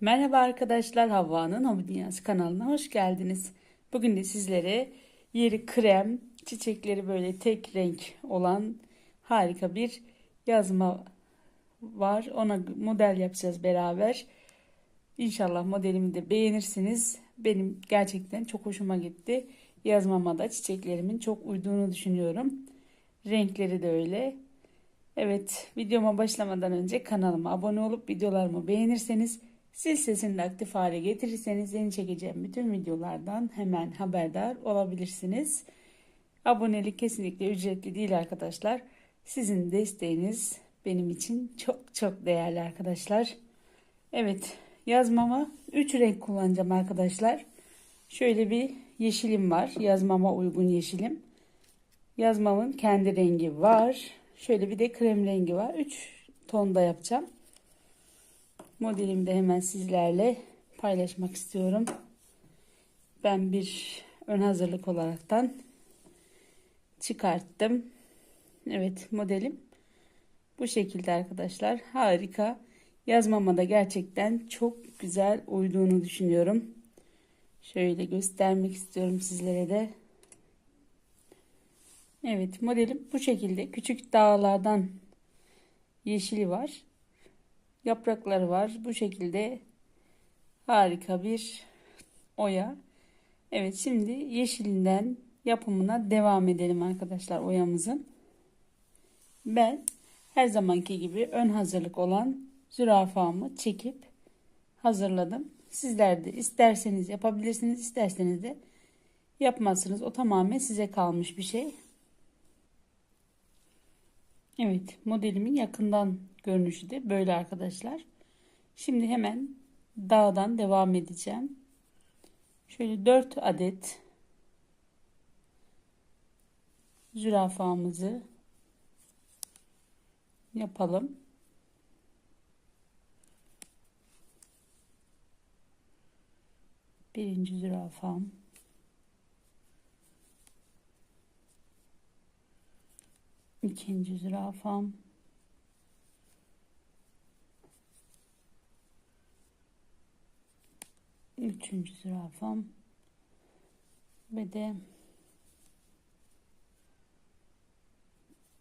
Merhaba arkadaşlar, Havva'nın Hobi Dünyası kanalına hoş geldiniz. Bugün de sizlere yeri krem, çiçekleri böyle tek renk olan harika bir yazma var. Ona model yapacağız beraber. İnşallah modelimi de beğenirsiniz. Benim gerçekten çok hoşuma gitti. Yazmama da çiçeklerimin çok uyduğunu düşünüyorum. Renkleri de öyle. Evet, videoma başlamadan önce kanalıma abone olup videolarımı beğenirseniz Zil sesini aktif hale getirirseniz yeni çekeceğim bütün videolardan hemen haberdar olabilirsiniz. Abonelik kesinlikle ücretli değil arkadaşlar. Sizin desteğiniz benim için çok çok değerli arkadaşlar. Evet yazmama 3 renk kullanacağım arkadaşlar. Şöyle bir yeşilim var. Yazmama uygun yeşilim. Yazmamın kendi rengi var. Şöyle bir de krem rengi var. 3 tonda yapacağım. Modelimi de hemen sizlerle paylaşmak istiyorum. Ben bir ön hazırlık olaraktan çıkarttım. Evet modelim bu şekilde arkadaşlar. Harika. Yazmama da gerçekten çok güzel uyduğunu düşünüyorum. Şöyle göstermek istiyorum sizlere de. Evet modelim bu şekilde. Küçük dağlardan yeşili var yaprakları var. Bu şekilde harika bir oya. Evet şimdi yeşilinden yapımına devam edelim arkadaşlar oyamızın. Ben her zamanki gibi ön hazırlık olan zürafamı çekip hazırladım. Sizler de isterseniz yapabilirsiniz, isterseniz de yapmazsınız. O tamamen size kalmış bir şey. Evet modelimin yakından görünüşü de böyle arkadaşlar. Şimdi hemen dağdan devam edeceğim. Şöyle 4 adet zürafamızı yapalım. Birinci zürafam. ikinci zürafam. Üçüncü zürafam. Ve de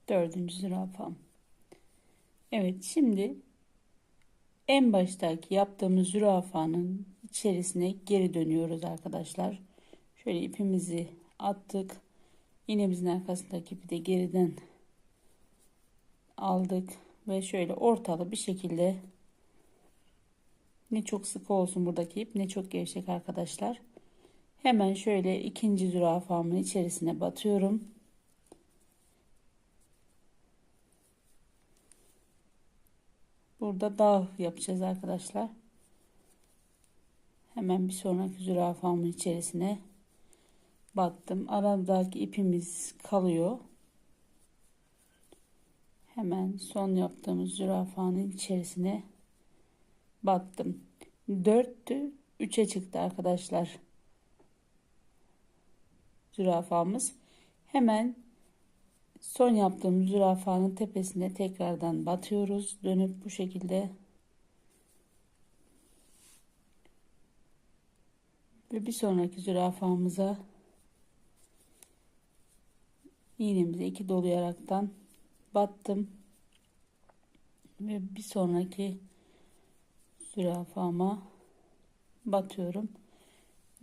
dördüncü zürafam. Evet şimdi en baştaki yaptığımız zürafanın içerisine geri dönüyoruz arkadaşlar. Şöyle ipimizi attık. İğnemizin arkasındaki ipi de geriden aldık ve şöyle ortalı bir şekilde ne çok sıkı olsun buradaki ip ne çok gevşek arkadaşlar. Hemen şöyle ikinci zürafamın içerisine batıyorum. Burada dağ yapacağız arkadaşlar. Hemen bir sonraki zürafamın içerisine battım. Aradaki ipimiz kalıyor. Hemen son yaptığımız zürafanın içerisine battım. 4'tü 3'e çıktı arkadaşlar. Zürafamız. Hemen son yaptığım zürafanın tepesine tekrardan batıyoruz. Dönüp bu şekilde ve bir sonraki zürafamıza iğnemizi iki dolayaraktan battım ve bir sonraki zürafama batıyorum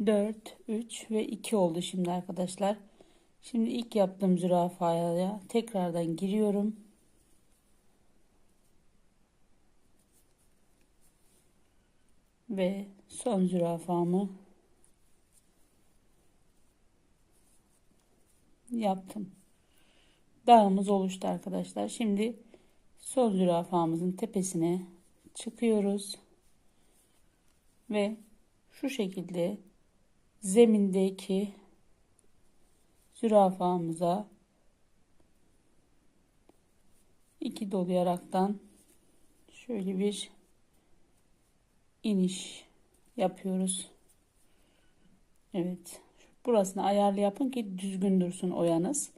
4 3 ve 2 oldu şimdi arkadaşlar şimdi ilk yaptığım zürafaya tekrardan giriyorum ve son zürafamı yaptım dağımız oluştu arkadaşlar. Şimdi sol zürafamızın tepesine çıkıyoruz. Ve şu şekilde zemindeki zürafamıza iki dolayaraktan şöyle bir iniş yapıyoruz. Evet. Burasını ayarlı yapın ki düzgün dursun oyanız.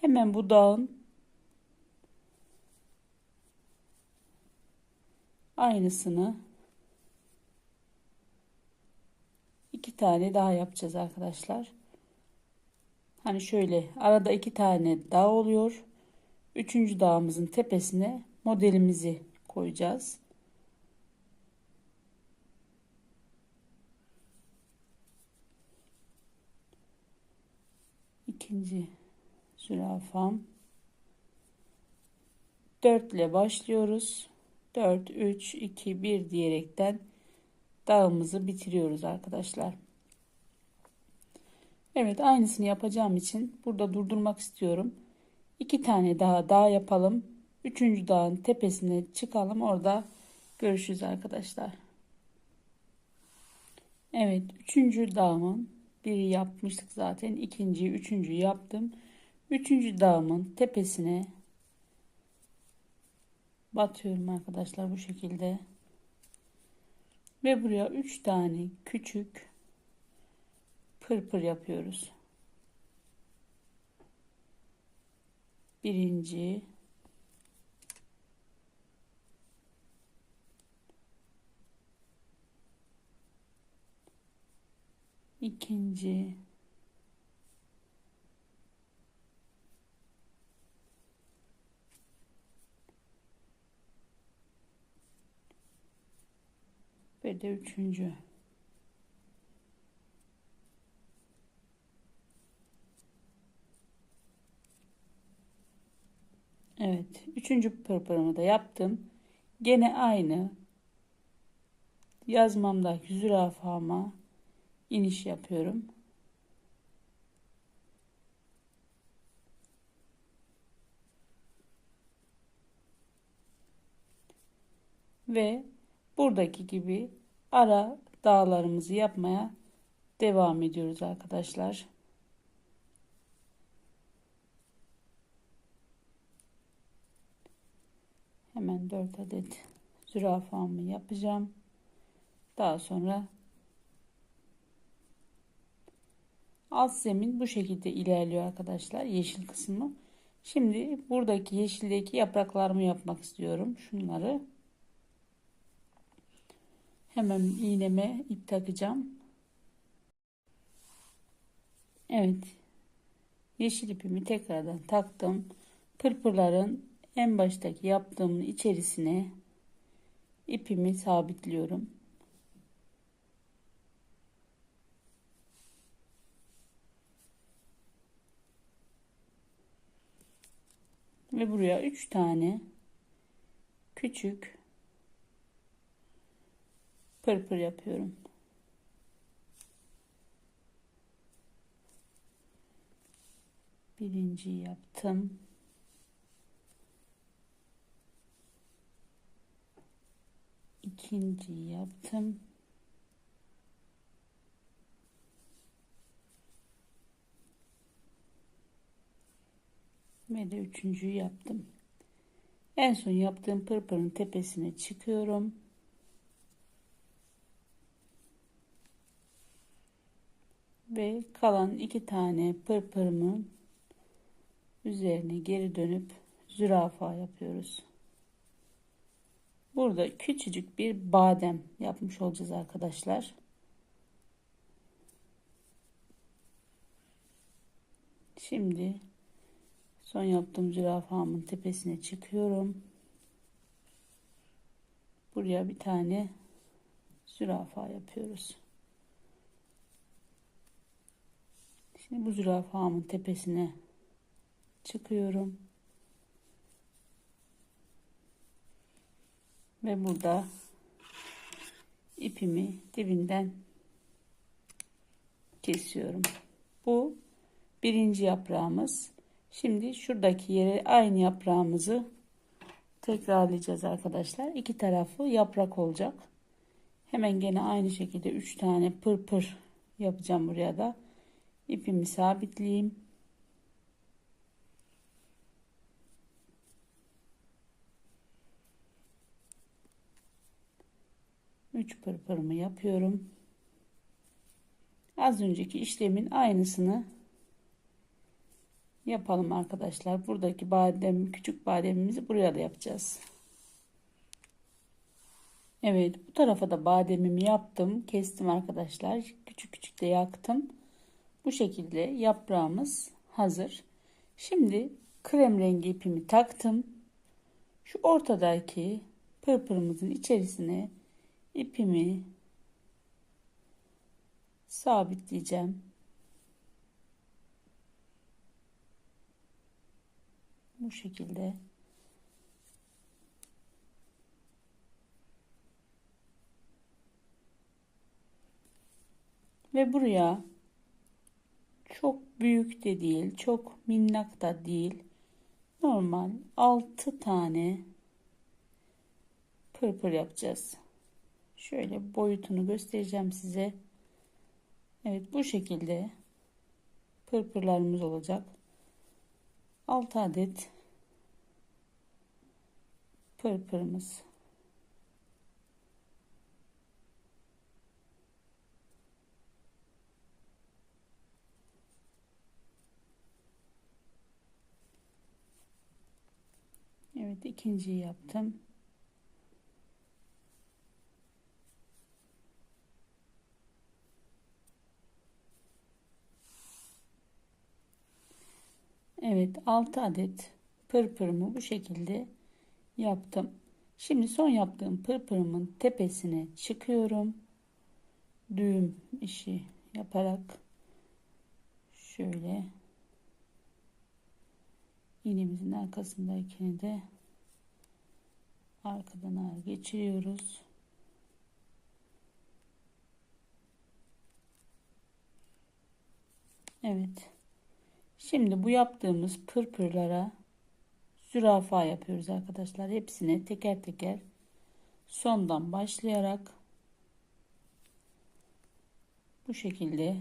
Hemen bu dağın aynısını iki tane daha yapacağız arkadaşlar. Hani şöyle arada iki tane dağ oluyor. Üçüncü dağımızın tepesine modelimizi koyacağız. İkinci zürafam. 4 ile başlıyoruz. 4, 3, 2, 1 diyerekten dağımızı bitiriyoruz arkadaşlar. Evet aynısını yapacağım için burada durdurmak istiyorum. İki tane daha dağ yapalım. Üçüncü dağın tepesine çıkalım. Orada görüşürüz arkadaşlar. Evet üçüncü dağımın biri yapmıştık zaten. ikinciyi üçüncüyü yaptım. Üçüncü dağımın tepesine batıyorum arkadaşlar bu şekilde. Ve buraya üç tane küçük pırpır yapıyoruz. Birinci ikinci ve de üçüncü. Evet. Üçüncü pırpırımı da yaptım. Gene aynı yazmamdaki zürafama iniş yapıyorum. Ve buradaki gibi ara dağlarımızı yapmaya devam ediyoruz arkadaşlar. Hemen 4 adet zürafamı yapacağım. Daha sonra alt zemin bu şekilde ilerliyor arkadaşlar. Yeşil kısmı. Şimdi buradaki yeşildeki yapraklarımı yapmak istiyorum. Şunları. Hemen iğneme ip takacağım. Evet. Yeşil ipimi tekrardan taktım. Pırpırların en baştaki yaptığımın içerisine ipimi sabitliyorum. Ve buraya 3 tane küçük pırpır yapıyorum. Birinci yaptım. ikinci yaptım. Ve de üçüncüyü yaptım. En son yaptığım pırpırın tepesine çıkıyorum. Ve kalan iki tane pırpırımın üzerine geri dönüp zürafa yapıyoruz. Burada küçücük bir badem yapmış olacağız arkadaşlar. Şimdi son yaptığım zürafamın tepesine çıkıyorum. Buraya bir tane zürafa yapıyoruz. Şimdi bu zürafamın tepesine çıkıyorum. ve burada ipimi dibinden kesiyorum. Bu birinci yaprağımız. Şimdi şuradaki yere aynı yaprağımızı tekrarlayacağız arkadaşlar. İki tarafı yaprak olacak. Hemen gene aynı şekilde üç tane pırpır yapacağım buraya da. İpimi sabitleyeyim. 3 pırpırımı yapıyorum. Az önceki işlemin aynısını yapalım arkadaşlar. Buradaki badem, küçük bademimizi buraya da yapacağız. Evet bu tarafa da bademimi yaptım. Kestim arkadaşlar. Küçük küçük de yaktım. Bu şekilde yaprağımız hazır. Şimdi krem rengi ipimi taktım. Şu ortadaki pırpırımızın içerisine ipimi sabitleyeceğim. Bu şekilde. Ve buraya çok büyük de değil, çok minnak da değil. Normal 6 tane pırpır yapacağız. Şöyle boyutunu göstereceğim size. Evet bu şekilde pırpırlarımız olacak. 6 adet pırpırımız. Evet ikinciyi yaptım. Evet 6 adet pırpırımı bu şekilde yaptım. Şimdi son yaptığım pırpırımın tepesine çıkıyorum. Düğüm işi yaparak şöyle iğnemizin arkasındakini de arkadan ağır geçiriyoruz. Evet. Şimdi bu yaptığımız pırpırlara zürafa yapıyoruz arkadaşlar. Hepsine teker teker sondan başlayarak bu şekilde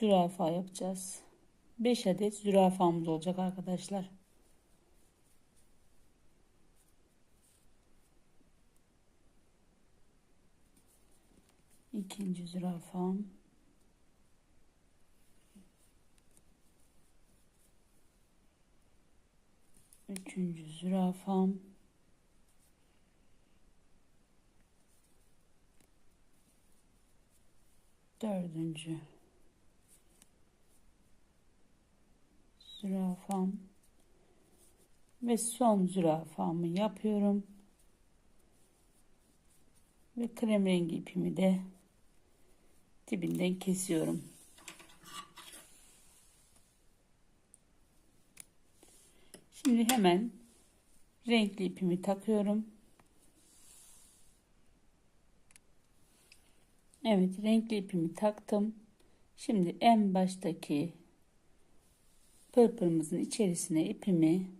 zürafa yapacağız. 5 adet zürafamız olacak arkadaşlar. İkinci zürafam. Üçüncü zürafam. Dördüncü zürafam ve son zürafamı yapıyorum. Ve krem rengi ipimi de dibinden kesiyorum. Şimdi hemen renkli ipimi takıyorum. Evet renkli ipimi taktım. Şimdi en baştaki pırpırımızın içerisine ipimi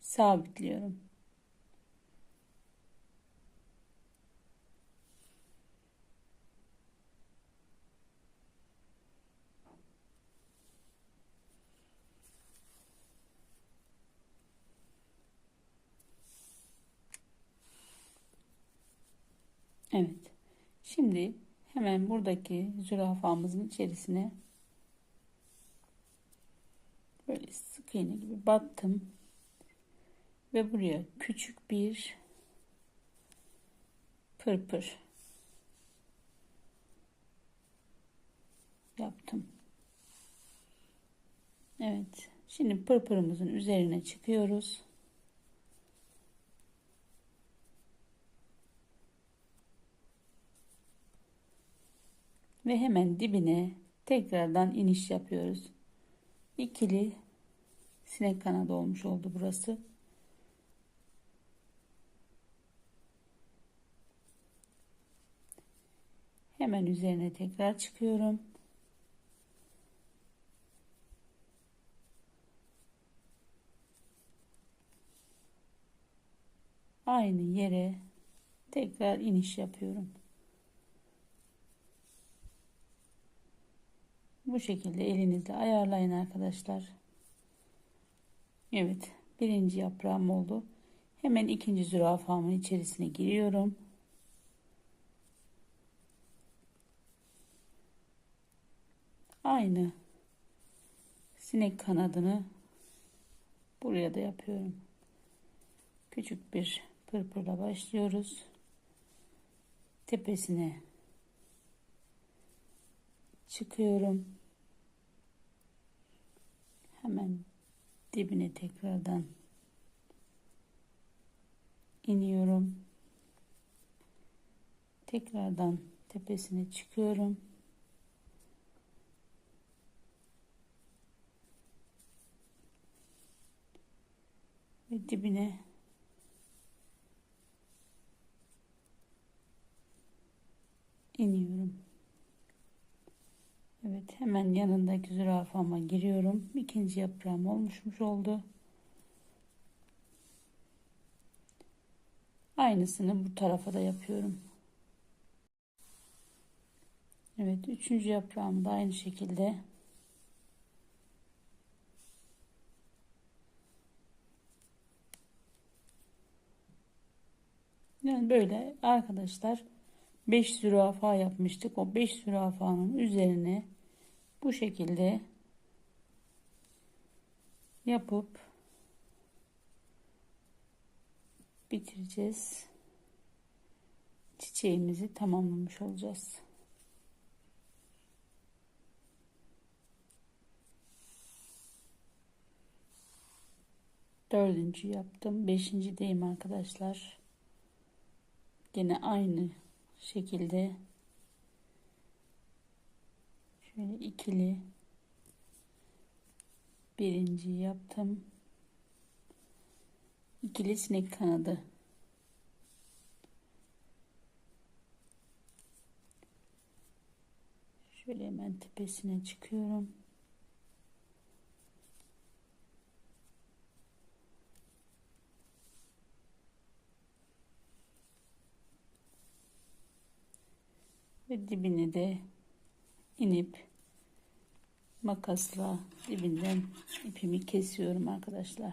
sabitliyorum. Evet. Şimdi hemen buradaki zürafamızın içerisine böyle sık iğne gibi battım. Ve buraya küçük bir pırpır yaptım. Evet. Şimdi pırpırımızın üzerine çıkıyoruz. Ve hemen dibine tekrardan iniş yapıyoruz. İkili sinek kanadı olmuş oldu burası. Hemen üzerine tekrar çıkıyorum. Aynı yere tekrar iniş yapıyorum. Bu şekilde elinizle ayarlayın arkadaşlar. Evet birinci yaprağım oldu. Hemen ikinci zürafamın içerisine giriyorum. Aynı sinek kanadını buraya da yapıyorum. Küçük bir pırpırla başlıyoruz. Tepesine çıkıyorum. Hemen dibine tekrardan iniyorum. Tekrardan tepesine çıkıyorum. Ve dibine iniyorum. Evet hemen yanındaki zürafama giriyorum. İkinci yaprağım olmuşmuş oldu. Aynısını bu tarafa da yapıyorum. Evet üçüncü yaprağımı da aynı şekilde Yani böyle arkadaşlar 5 zürafa yapmıştık. O 5 zürafanın üzerine bu şekilde yapıp bitireceğiz. Çiçeğimizi tamamlamış olacağız. Dördüncü yaptım. Beşinci deyim arkadaşlar. Yine aynı şekilde şöyle ikili birinci yaptım. İkili sinek kanadı. Şöyle hemen tepesine çıkıyorum. Ve dibini de inip makasla dibinden ipimi kesiyorum arkadaşlar.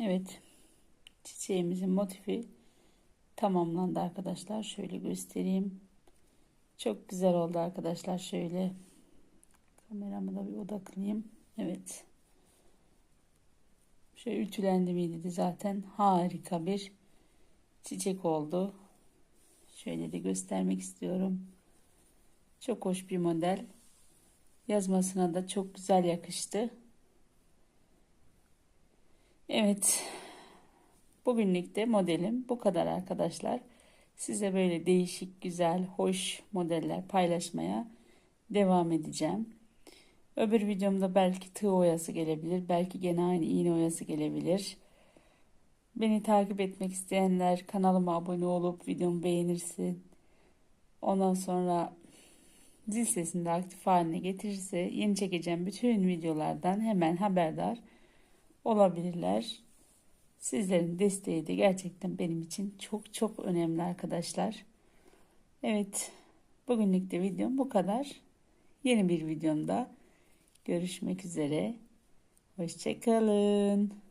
Evet. Çiçeğimizin motifi tamamlandı arkadaşlar. Şöyle göstereyim. Çok güzel oldu arkadaşlar. Şöyle kameramı da bir odaklayayım. Evet. Şöyle ütülendi miydi zaten harika bir çiçek oldu. Şöyle de göstermek istiyorum. Çok hoş bir model. Yazmasına da çok güzel yakıştı. Evet. Bugünlük de modelim bu kadar arkadaşlar. Size böyle değişik, güzel, hoş modeller paylaşmaya devam edeceğim. Öbür videomda belki tığ oyası gelebilir. Belki gene aynı iğne oyası gelebilir. Beni takip etmek isteyenler kanalıma abone olup videomu beğenirsin. Ondan sonra zil sesini de aktif haline getirirse yeni çekeceğim bütün videolardan hemen haberdar olabilirler. Sizlerin desteği de gerçekten benim için çok çok önemli arkadaşlar. Evet bugünlük de videom bu kadar. Yeni bir videomda görüşmek üzere. Hoşçakalın.